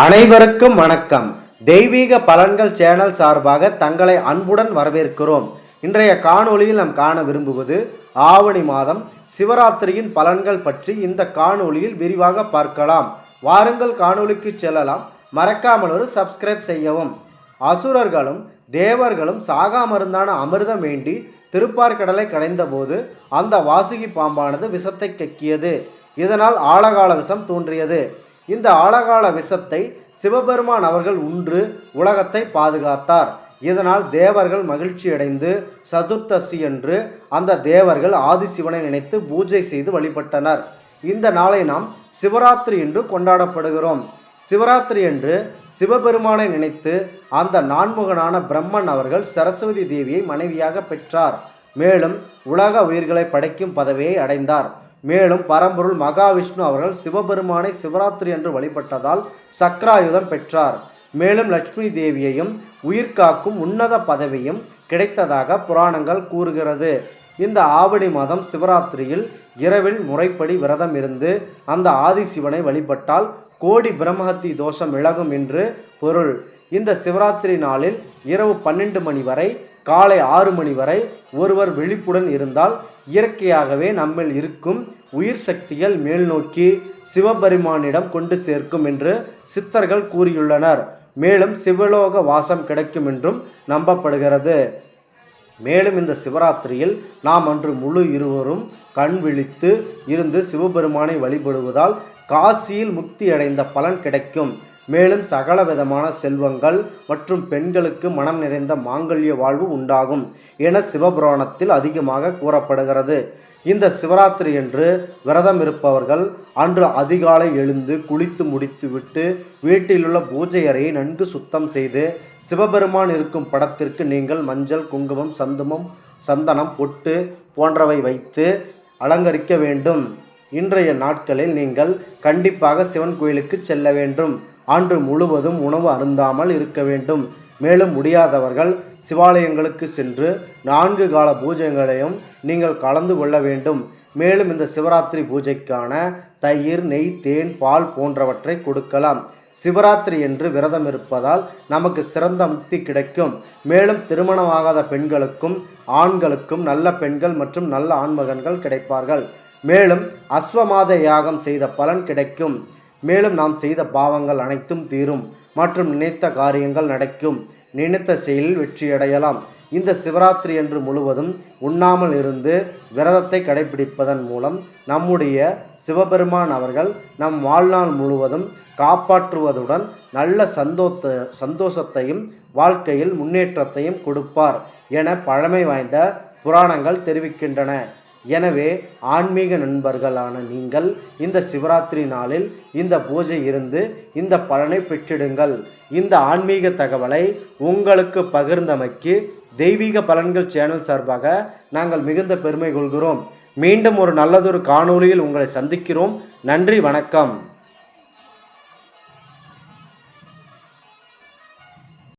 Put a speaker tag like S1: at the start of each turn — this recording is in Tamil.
S1: அனைவருக்கும் வணக்கம். தெய்வீக பலன்கள் சேனல் சார்பாக தங்களை அன்புடன் வரவேற்கிறோம். இன்றைய காணொளியில் நாம் காண விரும்புவது ஆவணி மாதம் சிவராத்திரியின் பலன்கள் பற்றி இந்த காணொளியில் விரிவாக பார்க்கலாம். வாருங்கள் காணொளிக்கு செல்லலாம். மறக்காமல் ஒரு சப்ஸ்கிரைப் செய்யவும். அசுரர்களும் தேவர்களும் சாகா மருந்தான அமிர்தம் வேண்டி திருப்பார்கடலை கடைந்தபோது அந்த வாசுகி பாம்பானது விஷத்தை கக்கியது. இதனால் ஆழகால விஷம் தோன்றியது. இந்த ஆழகால விஷத்தை சிவபெருமான் அவர்கள் உன்று உலகத்தை பாதுகாத்தார். இதனால் தேவர்கள் மகிழ்ச்சியடைந்து சதுர்த்தசி என்று அந்த தேவர்கள் ஆதிசிவனை நினைத்து பூஜை செய்து வழிபட்டனர். இந்த நாளை நாம் சிவராத்திரி என்று கொண்டாடப்படுகிறோம். சிவராத்திரி என்று சிவபெருமானை நினைத்து அந்த நான்முகனான பிரம்மன் அவர்கள் சரஸ்வதி தேவியை மனைவியாக பெற்றார். மேலும் உலக உயிர்களை படைக்கும் பதவியை அடைந்தார். மேலும் பரம்பொருள் மகாவிஷ்ணு அவர்கள் சிவபெருமானை சிவராத்திரி என்று வழிபட்டதால் சக்ராயுதம் பெற்றார். மேலும் லட்சுமி தேவியையும் உயிர்காக்கும் உன்னத பதவியும் கிடைத்ததாக புராணங்கள் கூறுகிறது. இந்த ஆவணி மாதம் சிவராத்திரியில் இரவில் முறைப்படி விரதம் இருந்து அந்த ஆதிசிவனை வழிபட்டால் கோடி பிரம்மஹத்தி தோஷம் விலகும் என்று பொருள். இந்த சிவராத்திரி நாளில் இரவு பன்னெண்டு மணி வரை காலை ஆறு மணி வரை ஒருவர் விழிப்புடன் இருந்தால் இயற்கையாகவே நம்மில் இருக்கும் உயிர் சக்திகள் மேல்நோக்கி சிவபெருமானிடம் கொண்டு சேர்க்கும் என்று சித்தர்கள் கூறியுள்ளனர். மேலும் சிவலோக வாசம் கிடைக்கும் என்றும் நம்பப்படுகிறது. மேலும் இந்த சிவராத்திரியில் நாம் அன்று முழு இருவரும் கண் விழித்து இருந்து சிவபெருமானை வழிபடுவதால் காசியில் முக்தி அடைந்த பலன் கிடைக்கும். மேலும் சகல விதமான செல்வங்கள் மற்றும் பெண்களுக்கு மனம் நிறைந்த மாங்கல்ய வாழ்வு உண்டாகும் என சிவபுராணத்தில் அதிகமாக கூறப்படுகிறது. இந்த சிவராத்திரி என்று விரதம் இருப்பவர்கள் அன்று அதிகாலை எழுந்து குளித்து முடித்துவிட்டு வீட்டிலுள்ள பூஜை அறையை நன்கு சுத்தம் செய்து சிவபெருமான் இருக்கும் படத்திற்கு நீங்கள் மஞ்சள் குங்குமம் சந்தமம் சந்தனம் பொட்டு போன்றவை வைத்து அலங்கரிக்க வேண்டும். இன்றைய நாட்களில் நீங்கள் கண்டிப்பாக சிவன் கோயிலுக்கு செல்ல வேண்டும். ஆண்டு முழுவதும் உணவு அருந்தாமல் இருக்க வேண்டும். மேலும் முடியாதவர்கள் சிவாலயங்களுக்கு சென்று நான்கு கால பூஜைகளையும் நீங்கள் கலந்து கொள்ள வேண்டும். மேலும் இந்த சிவராத்திரி பூஜைக்கான தயிர் நெய் தேன் பால் போன்றவற்றை கொடுக்கலாம். சிவராத்திரி என்று விரதம் இருப்பதால் நமக்கு சிறந்த முக்தி கிடைக்கும். மேலும் திருமணமாகாத பெண்களுக்கும் ஆண்களுக்கும் நல்ல பெண்கள் மற்றும் நல்ல ஆண்மகன்கள் கிடைப்பார்கள். மேலும் அஸ்வமாத யாகம் செய்த பலன் கிடைக்கும். மேலும் நாம் செய்த பாவங்கள் அனைத்தும் தீரும் மற்றும் நினைத்த காரியங்கள் நடக்கும். நினைத்த செயலில் வெற்றியடையலாம். இந்த சிவராத்திரி என்று முழுவதும் உண்ணாமல் இருந்து விரதத்தை கடைபிடிப்பதன் மூலம் நம்முடைய சிவபெருமான் அவர்கள் நம் வாழ்நாள் முழுவதும் காப்பாற்றுவதுடன் நல்ல சந்தோத்த சந்தோஷத்தையும் வாழ்க்கையில் முன்னேற்றத்தையும் கொடுப்பார் என பழமை வாய்ந்த புராணங்கள் தெரிவிக்கின்றன. எனவே ஆன்மீக நண்பர்களான நீங்கள் இந்த சிவராத்திரி நாளில் இந்த பூஜை இருந்து இந்த பலனை பெற்றிடுங்கள். இந்த ஆன்மீக தகவலை உங்களுக்கு பகிர்ந்தமைக்கு தெய்வீக பலன்கள் சேனல் சார்பாக நாங்கள் மிகுந்த பெருமை கொள்கிறோம். மீண்டும் ஒரு நல்லதொரு காணொளியில் உங்களை சந்திக்கிறோம். நன்றி வணக்கம்.